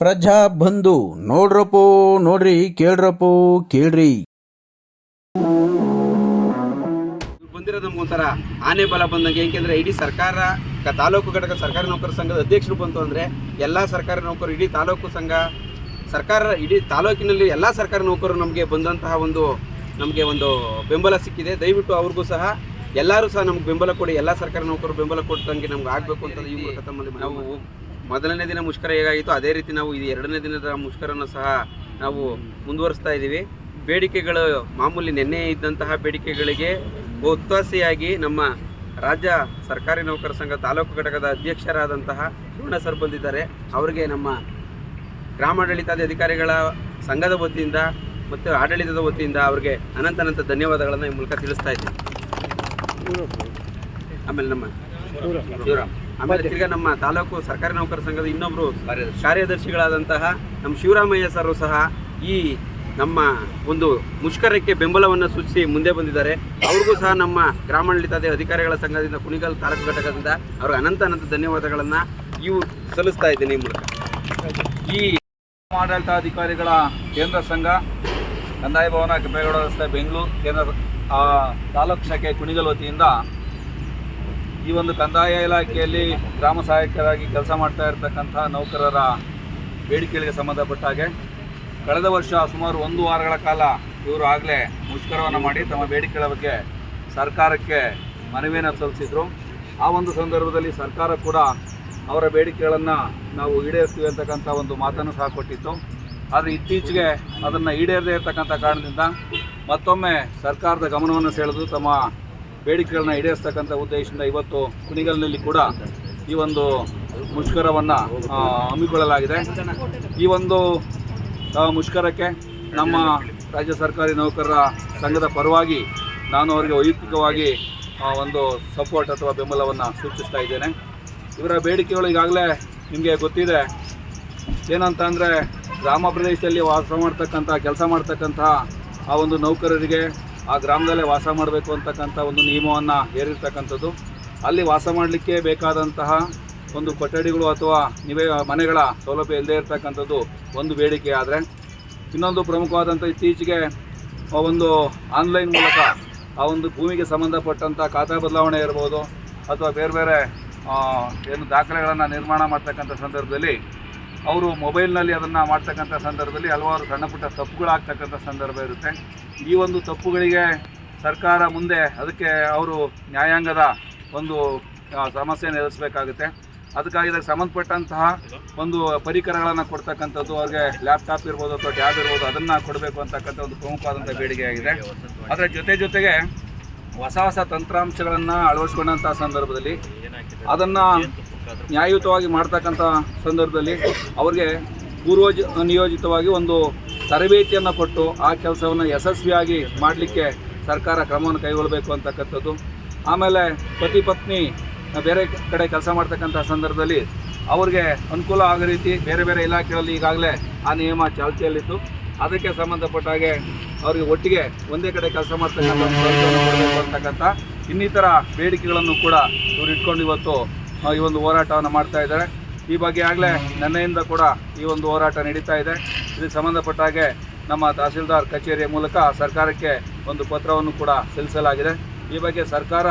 ಪ್ರಜಾ ಬಂಧು, ನೋಡ್ರಪ್ಪೋ, ನೋಡ್ರಿ, ಕೇಳ್ರಪ್ಪೋ, ಕೇಳ್ರಿ. ಬಂದಿರೋದು ನಮ್ಗೊಂಥರ ಆನೆ ಬಲ ಬಂದಂಗೆ. ಏಕೆಂದ್ರೆ ಇಡೀ ಸರ್ಕಾರ ತಾಲೂಕು ಘಟಕ ಸರ್ಕಾರಿ ನೌಕರ ಸಂಘದ ಅಧ್ಯಕ್ಷರು ಬಂತು ಅಂದರೆ ಎಲ್ಲ ಸರ್ಕಾರಿ ನೌಕರು, ಇಡೀ ತಾಲೂಕು ಸಂಘ, ಸರ್ಕಾರ, ಇಡೀ ತಾಲೂಕಿನಲ್ಲಿ ಎಲ್ಲ ಸರ್ಕಾರಿ ನೌಕರರು ನಮಗೆ ಬಂದಂತಹ ಒಂದು, ನಮಗೆ ಒಂದು ಬೆಂಬಲ ಸಿಕ್ಕಿದೆ. ದಯವಿಟ್ಟು ಅವ್ರಿಗೂ ಸಹ, ಎಲ್ಲರೂ ಸಹ ನಮ್ಗೆ ಬೆಂಬಲ ಕೊಡಿ. ಎಲ್ಲ ಸರ್ಕಾರಿ ನೌಕರರು ಬೆಂಬಲ ಕೊಟ್ಟಂಗೆ ನಮ್ಗೆ ಆಗಬೇಕು ಅಂತ ಈ ಮೂಲಕ ತಮ್ಮಲ್ಲಿ ನಾವು ಮೊದಲನೇ ದಿನ ಮುಷ್ಕರ ಹೇಗಾಗಿತ್ತು ಅದೇ ರೀತಿ ನಾವು ಇದು ಎರಡನೇ ದಿನದ ಮುಷ್ಕರನ ಸಹ ನಾವು ಮುಂದುವರಿಸ್ತಾ ಇದ್ದೀವಿ. ಬೇಡಿಕೆಗಳು ಮಾಮೂಲಿ ನಿನ್ನೆ ಇದ್ದಂತಹ ಬೇಡಿಕೆಗಳಿಗೆ ಒತ್ತಾಸೆಯಾಗಿ ನಮ್ಮ ರಾಜ್ಯ ಸರ್ಕಾರಿ ನೌಕರ ಸಂಘ ತಾಲೂಕು ಘಟಕದ ಅಧ್ಯಕ್ಷರಾದಂತಹ ಶಿವಣ್ಣ ಸರ್ ಬಂದಿದ್ದಾರೆ. ಅವರಿಗೆ ನಮ್ಮ ಗ್ರಾಮಾಡಳಿತಾದ ಅಧಿಕಾರಿಗಳ ಸಂಘದ ವತಿಯಿಂದ ಮತ್ತು ಆಡಳಿತದ ವತಿಯಿಂದ ಅವರಿಗೆ ಅನಂತ ಅನಂತ ಧನ್ಯವಾದಗಳನ್ನು ಈ ಮೂಲಕ ತಿಳಿಸ್ತಾ ಇದ್ದೀನಿ. ಆಮೇಲೆ ನಮ್ಮ ಶಿವರಾಮ್. ಆಮೇಲೆ ತಿರ್ಗಾ ನಮ್ಮ ತಾಲೂಕು ಸರ್ಕಾರಿ ನೌಕರ ಸಂಘದ ಇನ್ನೊಬ್ರು ಕಾರ್ಯದರ್ಶಿಗಳಾದಂತಹ ನಮ್ಮ ಶಿವರಾಮಯ್ಯ ಸರ್ ಸಹ ಈ ನಮ್ಮ ಒಂದು ಮುಷ್ಕರಕ್ಕೆ ಬೆಂಬಲವನ್ನು ಸೂಚಿಸಿ ಮುಂದೆ ಬಂದಿದ್ದಾರೆ. ಅವ್ರಿಗೂ ಸಹ ನಮ್ಮ ಗ್ರಾಮಾಡಳಿತಾದ ಅಧಿಕಾರಿಗಳ ಸಂಘದಿಂದ ಕುಣಿಗಲ್ ತಾಲೂಕು ಘಟಕದಿಂದ ಅವ್ರಿಗೆ ಅನಂತ ಅನಂತ ಧನ್ಯವಾದಗಳನ್ನು ಇವು ಸಲ್ಲಿಸ್ತಾ ಇದ್ದೀನಿ ಈ ಮೂಲಕ. ಈ ಆಡಳಿತಾಧಿಕಾರಿಗಳ ಕೇಂದ್ರ ಸಂಘ ಕಂದಾಯ ಭವನ ಕೆಂಪೇಗೌಡ ರಸ್ತೆ ಬೆಂಗಳೂರು ಕೇಂದ್ರ ತಾಲೂಕು ಶಾಖೆ ಕುಣಿಗಲ್ ವತಿಯಿಂದ ಈ ಒಂದು ಕಂದಾಯ ಇಲಾಖೆಯಲ್ಲಿ ಗ್ರಾಮ ಸಹಾಯಕರಾಗಿ ಕೆಲಸ ಮಾಡ್ತಾ ಇರತಕ್ಕಂಥ ನೌಕರರ ಬೇಡಿಕೆಗಳಿಗೆ ಸಂಬಂಧಪಟ್ಟ ಹಾಗೆ ಕಳೆದ ವರ್ಷ ಸುಮಾರು ಒಂದು ವಾರಗಳ ಕಾಲ ಇವರು ಆಗಲೇ ಮುಷ್ಕರವನ್ನು ಮಾಡಿ ತಮ್ಮ ಬೇಡಿಕೆಗಳ ಬಗ್ಗೆ ಸರ್ಕಾರಕ್ಕೆ ಮನವಿಯನ್ನು ಸಲ್ಲಿಸಿದರು. ಆ ಒಂದು ಸಂದರ್ಭದಲ್ಲಿ ಸರ್ಕಾರ ಕೂಡ ಅವರ ಬೇಡಿಕೆಗಳನ್ನು ನಾವು ಈಡೇರಿಸ್ತೀವಿ ಅಂತಕ್ಕಂಥ ಒಂದು ಮಾತನ್ನು ಸಹ ಕೊಟ್ಟಿತ್ತು. ಆದರೆ ಇತ್ತೀಚೆಗೆ ಅದನ್ನು ಈಡೇರದೇ ಇರತಕ್ಕಂಥ ಕಾರಣದಿಂದ ಮತ್ತೊಮ್ಮೆ ಸರ್ಕಾರದ ಗಮನವನ್ನು ಸೆಳೆದು ತಮ್ಮ ಬೇಡಿಕೆಗಳನ್ನ ಈಡೇರಿಸ್ತಕ್ಕಂಥ ಉದ್ದೇಶದಿಂದ ಇವತ್ತು ಕುಣಿಗಲ್ನಲ್ಲಿ ಕೂಡ ಈ ಒಂದು ಮುಷ್ಕರವನ್ನು ಹಮ್ಮಿಕೊಳ್ಳಲಾಗಿದೆ. ಈ ಒಂದು ಮುಷ್ಕರಕ್ಕೆ ನಮ್ಮ ರಾಜ್ಯ ಸರ್ಕಾರಿ ನೌಕರರ ಸಂಘದ ಪರವಾಗಿ ನಾನು ಅವರಿಗೆ ವೈಯಕ್ತಿಕವಾಗಿ ಒಂದು ಸಪೋರ್ಟ್ ಅಥವಾ ಬೆಂಬಲವನ್ನು ಸೂಚಿಸ್ತಾ ಇದ್ದೇನೆ. ಇವರ ಬೇಡಿಕೆಗಳು ಈಗಾಗಲೇ ನಿಮಗೆ ಗೊತ್ತಿದೆ. ಏನಂತ ಅಂದರೆ ಗ್ರಾಮ ಪ್ರದೇಶದಲ್ಲಿ ವಾಸ ಮಾಡ್ತಕ್ಕಂಥ, ಕೆಲಸ ಮಾಡ್ತಕ್ಕಂಥ ಆ ಒಂದು ನೌಕರರಿಗೆ ಆ ಗ್ರಾಮದಲ್ಲೇ ವಾಸ ಮಾಡಬೇಕು ಅಂತಕ್ಕಂಥ ಒಂದು ನಿಯಮವನ್ನು ಹೇರಿರ್ತಕ್ಕಂಥದ್ದು. ಅಲ್ಲಿ ವಾಸ ಮಾಡಲಿಕ್ಕೆ ಬೇಕಾದಂತಹ ಒಂದು ಕೊಠಡಿಗಳು ಅಥವಾ ನಿವೇ, ಮನೆಗಳ ಸೌಲಭ್ಯ ಇಲ್ಲದೇ ಇರತಕ್ಕಂಥದ್ದು ಒಂದು ಬೇಡಿಕೆ. ಆದರೆ ಇನ್ನೊಂದು ಪ್ರಮುಖವಾದಂಥ ಇತ್ತೀಚೆಗೆ ಒಂದು ಆನ್ಲೈನ್ ಮೂಲಕ ಆ ಒಂದು ಭೂಮಿಗೆ ಸಂಬಂಧಪಟ್ಟಂಥ ಖಾತಾ ಬದಲಾವಣೆ ಇರ್ಬೋದು ಅಥವಾ ಬೇರೆ ಬೇರೆ ಏನು ದಾಖಲೆಗಳನ್ನು ನಿರ್ಮಾಣ ಮಾಡ್ತಕ್ಕಂಥ ಸಂದರ್ಭದಲ್ಲಿ ಅವರು ಮೊಬೈಲ್ನಲ್ಲಿ ಅದನ್ನು ಮಾಡ್ತಕ್ಕಂಥ ಸಂದರ್ಭದಲ್ಲಿ ಹಲವಾರು ಸಣ್ಣ ಪುಟ್ಟ ತಪ್ಪುಗಳಾಗ್ತಕ್ಕಂಥ ಸಂದರ್ಭ ಇರುತ್ತೆ. ಈ ಒಂದು ತಪ್ಪುಗಳಿಗೆ ಸರ್ಕಾರ ಮುಂದೆ ಅದಕ್ಕೆ ಅವರು ನ್ಯಾಯಾಂಗದ ಒಂದು ಸಮಸ್ಯೆಯನ್ನು ಎದುರಿಸಬೇಕಾಗುತ್ತೆ ಅದಕ್ಕಾಗಿ ಇದಕ್ಕೆ ಸಂಬಂಧಪಟ್ಟಂತಹ ಒಂದು ಪರಿಕರಗಳನ್ನು ಕೊಡ್ತಕ್ಕಂಥದ್ದು, ಅವ್ರಿಗೆ ಲ್ಯಾಪ್ಟಾಪ್ ಇರ್ಬೋದು ಅಥವಾ ಟ್ಯಾಬ್ ಇರ್ಬೋದು, ಅದನ್ನು ಕೊಡಬೇಕು ಅಂತಕ್ಕಂಥ ಒಂದು ಪ್ರಮುಖವಾದಂಥ ಬೇಡಿಕೆಯಾಗಿದೆ. ಅದರ ಜೊತೆ ಜೊತೆಗೆ ಹೊಸ ಹೊಸ ತಂತ್ರಾಂಶಗಳನ್ನು ಅಳವಡಿಸ್ಕೊಂಡಂಥ ಸಂದರ್ಭದಲ್ಲಿ ಅದನ್ನು ನ್ಯಾಯಯುತವಾಗಿ ಮಾಡ್ತಕ್ಕಂಥ ಸಂದರ್ಭದಲ್ಲಿ ಅವ್ರಿಗೆ ಪೂರ್ವಜ ನಿಯೋಜಿತವಾಗಿ ಒಂದು ತರಬೇತಿಯನ್ನು ಕೊಟ್ಟು ಆ ಕೆಲಸವನ್ನು ಯಶಸ್ವಿಯಾಗಿ ಮಾಡಲಿಕ್ಕೆ ಸರ್ಕಾರ ಕ್ರಮವನ್ನು ಕೈಗೊಳ್ಳಬೇಕು ಅಂತಕ್ಕಂಥದ್ದು. ಆಮೇಲೆ ಪತಿ ಪತ್ನಿ ಬೇರೆ ಕಡೆ ಕೆಲಸ ಮಾಡ್ತಕ್ಕಂಥ ಸಂದರ್ಭದಲ್ಲಿ ಅವ್ರಿಗೆ ಅನುಕೂಲ ಆಗೋ ರೀತಿ ಬೇರೆ ಬೇರೆ ಇಲಾಖೆಗಳಲ್ಲಿ ಈಗಾಗಲೇ ಆ ನಿಯಮ ಚಾಲ್ತಿಯಲ್ಲಿತ್ತು. ಅದಕ್ಕೆ ಸಂಬಂಧಪಟ್ಟ ಹಾಗೆ ಅವರಿಗೆ ಒಟ್ಟಿಗೆ ಒಂದೇ ಕಡೆ ಕೆಲಸ ಮಾಡ್ತಕ್ಕಂಥ ಅಂತಕ್ಕಂಥ ಇನ್ನಿತರ ಬೇಡಿಕೆಗಳನ್ನು ಕೂಡ ಇವರು ಇಟ್ಕೊಂಡು ಇವತ್ತು ಈ ಒಂದು ಹೋರಾಟವನ್ನು ಮಾಡ್ತಾ ಇದ್ದಾರೆ. ಈ ಬಗ್ಗೆ ಆಗಲೇ ನಿನ್ನೆಯಿಂದ ಕೂಡ ಈ ಒಂದು ಹೋರಾಟ ನಡೀತಾ ಇದೆ. ಇದಕ್ಕೆ ಸಂಬಂಧಪಟ್ಟ ಹಾಗೆ ನಮ್ಮ ತಹಸೀಲ್ದಾರ್ ಕಚೇರಿಯ ಮೂಲಕ ಸರ್ಕಾರಕ್ಕೆ ಒಂದು ಪತ್ರವನ್ನು ಕೂಡ ಸಲ್ಲಿಸಲಾಗಿದೆ. ಈ ಬಗ್ಗೆ ಸರ್ಕಾರ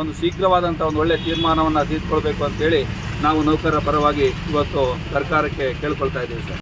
ಒಂದು ಶೀಘ್ರವಾದಂಥ ಒಂದು ಒಳ್ಳೆಯ ತೀರ್ಮಾನವನ್ನು ತೆಗೆದುಕೊಳ್ಬೇಕು ಅಂತೇಳಿ ನಾವು ನೌಕರರ ಪರವಾಗಿ ಇವತ್ತು ಸರ್ಕಾರಕ್ಕೆ ಕೇಳ್ಕೊಳ್ತಾ ಇದ್ದೀವಿ ಸರ್.